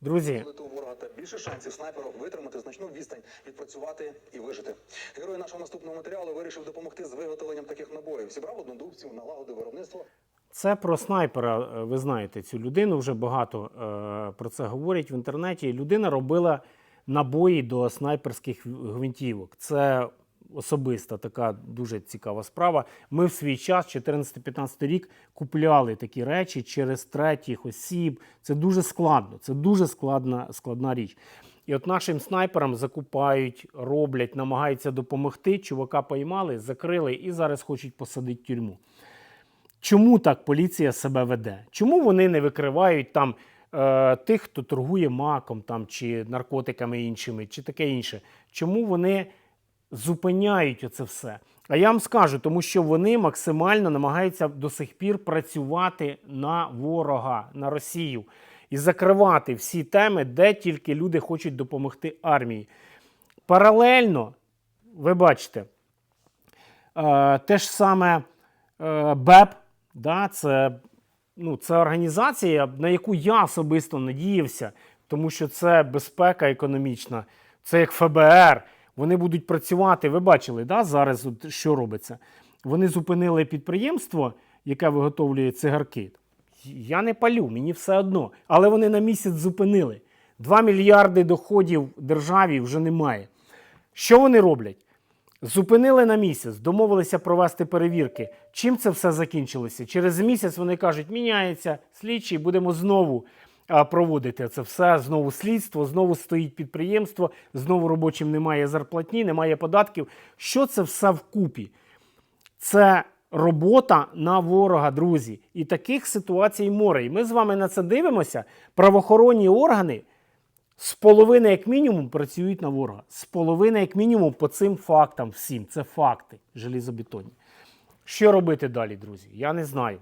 Друзі, Коли у ворога та більше шансів снайперу витримати значну відстань, відпрацювати і вижити. Герой нашого наступного матеріалу вирішив допомогти з виготовленням таких набоїв. Зібрав однодумців, налагодив виробництво. це про снайпера. е, Ви знаєте цю людину. Вже багато е, про це говорять в інтернеті. Людина робила набої до снайперських гвинтівок. Це особиста така дуже цікава справа. Ми в свій час, 14-15 рік, купляли такі речі через третіх осіб. Це дуже складно. Це дуже складна, складна річ. І от нашим снайперам закупають, роблять, намагаються допомогти. Чувака поймали, закрили і зараз хочуть посадити тюрму. Чому так поліція себе веде? Чому вони не викривають там е, тих, хто торгує маком там, чи наркотиками іншими, чи таке інше? Чому вони зупиняють оце все? А я вам скажу, тому що вони максимально намагаються до сих пір працювати на ворога, на Росію і закривати всі теми, де тільки люди хочуть допомогти армії. Паралельно, ви бачите, е, те ж саме е, БЕП, да, це, ну, це організація, на яку я особисто надіявся, тому що це безпека економічна, це як ФБР. Вони будуть працювати. Ви бачили, да, зараз от що робиться? Вони зупинили підприємство, яке виготовлює цигарки. Я не палю, мені все одно. Але вони на місяць зупинили. 2 мільярди доходів державі вже немає. Що вони роблять? Зупинили на місяць, домовилися провести перевірки. Чим це все закінчилося? Через місяць вони кажуть, міняється слідчий, будемо знову проводити це все. Знову слідство, знову стоїть підприємство, знову робочим немає зарплатні, немає податків. Що це все вкупі? Це робота на ворога, друзі. І таких ситуацій море. І ми з вами на це дивимося. Правоохоронні органи з половини, як мінімум, працюють на ворога. З половини, як мінімум, по цим фактам всім. Це факти желізобетонні. Що робити далі, друзі? Я не знаю.